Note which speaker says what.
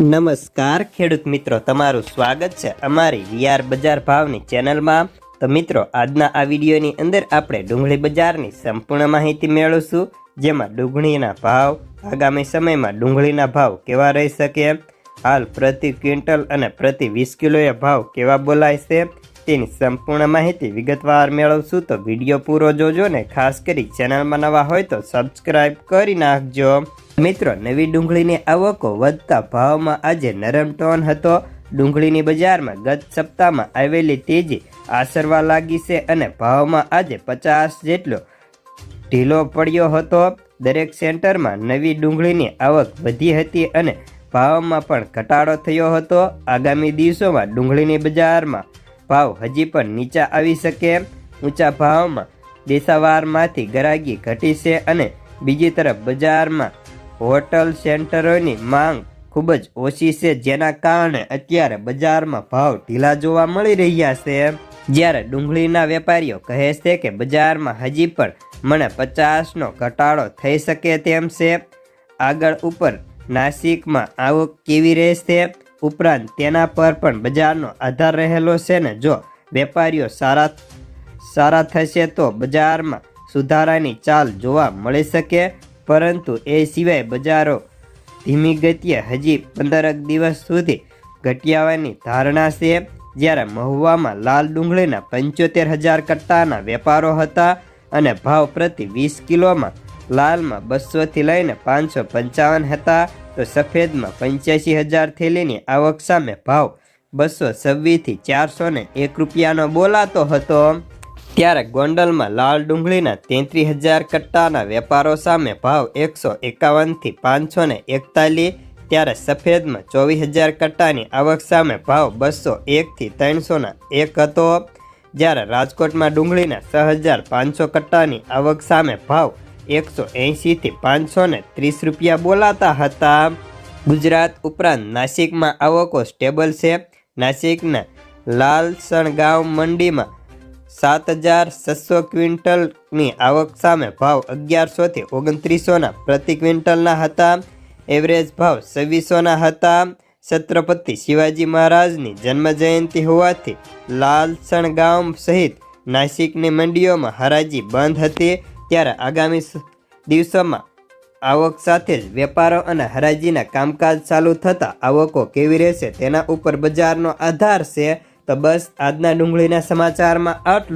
Speaker 1: નમસ્કાર, ખેડૂત મિત્રો. તમારું સ્વાગત છે અમારી વીઆર બજાર ભાવની ચેનલમાં. તો મિત્રો, આજના આ વિડીયોની અંદર આપણે ડુંગળી બજારની સંપૂર્ણ માહિતી મેળવશું, જેમાં ડુંગળીના ભાવ, આગામી સમયમાં ડુંગળીના ભાવ કેવા રહી શકે, હાલ પ્રતિ ક્વિન્ટલ અને પ્રતિ વીસ કિલોએ ભાવ કેવા બોલાય છે, તેની સંપૂર્ણ માહિતી વિગતવાર મેળવશું. તો વીડિયો પૂરો જોજો ને ખાસ કરી ચેનલમાં નવા હોય તો સબસ્ક્રાઈબ કરી નાખજો. મિત્રો, નવી ડુંગળીની આવકો વધતા ભાવમાં આજે નરમ ટોન હતો. ડુંગળીની બજારમાં ગત સપ્તાહમાં આવેલી તેજી આસરવા લાગી છે અને ભાવમાં આજે પચાસ જેટલો ઢીલો પડ્યો હતો. દરેક સેન્ટરમાં નવી ડુંગળીની આવક વધી હતી અને ભાવમાં પણ ઘટાડો થયો હતો. આગામી દિવસોમાં ડુંગળીની બજારમાં ભાવ હજી પણ નીચા આવી શકે. ઊંચા ભાવમાં દેશાવારમાંથી ગરાગી ઘટી છે અને બીજી તરફ બજારમાં હોટલ સેન્ટરોની માંગ ખૂબ જ ઓછી છે, જેના કારણે અત્યારે બજારમાં ભાવ ઢીલા જોવા મળી રહ્યા છે. જ્યારે ડુંગળીના વેપારીઓ કહે છે કે બજારમાં હજી પણ મને પચાસનો ઘટાડો થઈ શકે તેમ છે. આગળ ઉપર નાસિકમાં આવક કેવી રહેશે? ઉપરાંત તેના પર પણ બજારનો આધાર રહેલો છે ને? જો વેપારીઓ સારા સારા થશે તો બજારમાં સુધારાની ચાલ જોવા મળી શકે. પરંતુ એ સિવાય બજારો ધીમી ગતિએ હજી પંદરક દિવસ સુધી ઘટ્યાવાની ધારણા છે. જ્યારે મહુવામાં લાલ ડુંગળીના પંચોતેર હજાર કટ્ટાના વેપારો હતા અને ભાવ પ્રતિ વીસ કિલોમાં લાલમાં બસોથી લઈને પાંચસો પંચાવન હતા, તો સફેદમાં પંચ્યાસી હજાર થેલીની આવક સામે ભાવ બસો છવ્વીસથી ચારસો ને એક રૂપિયાનો બોલાતો હતો. ત્યારે ગોંડલમાં લાલ ડુંગળીના તેત્રીસ હજાર કટ્ટાના વેપારો સામે ભાવ એકસો એકાવનથી પાંચસો ને એકતાલીસ, ત્યારે સફેદમાં ચોવીસ હજાર કટ્ટાની આવક સામે ભાવ બસો એકથી ત્રણસોના એક હતો. જ્યારે રાજકોટમાં ડુંગળીના છ હજાર પાંચસો કટ્ટાની આવક સામે ભાવ એકસો એંશીથી પાંચસો ને ત્રીસ રૂપિયા બોલાતા હતા. ગુજરાત ઉપરાંત નાસિકમાં આવકો સ્ટેબલ છે. નાસિકના લાલસણ ગાંવ મંડીમાં સાત હજાર છસો ક્વિન્ટલની આવક સામે ભાવ અગિયારસોથી ઓગણત્રીસોના પ્રતિ ક્વિન્ટલના હતા. એવરેજ ભાવ છવ્વીસોના હતા. છત્રપતિ શિવાજી મહારાજની જન્મજયંતિ હોવાથી લાલસણ ગામ સહિત નાસિકની મંડીઓમાં હરાજી બંધ હતી. ત્યારે આગામી દિવસોમાં આવક સાથે જ વેપારો અને હરાજીના કામકાજ ચાલુ થતાં આવકો કેવી રહેશે તેના ઉપર બજારનો આધાર છે. તો બસ આજના ડુંગળીના સમાચારમાં આટલું.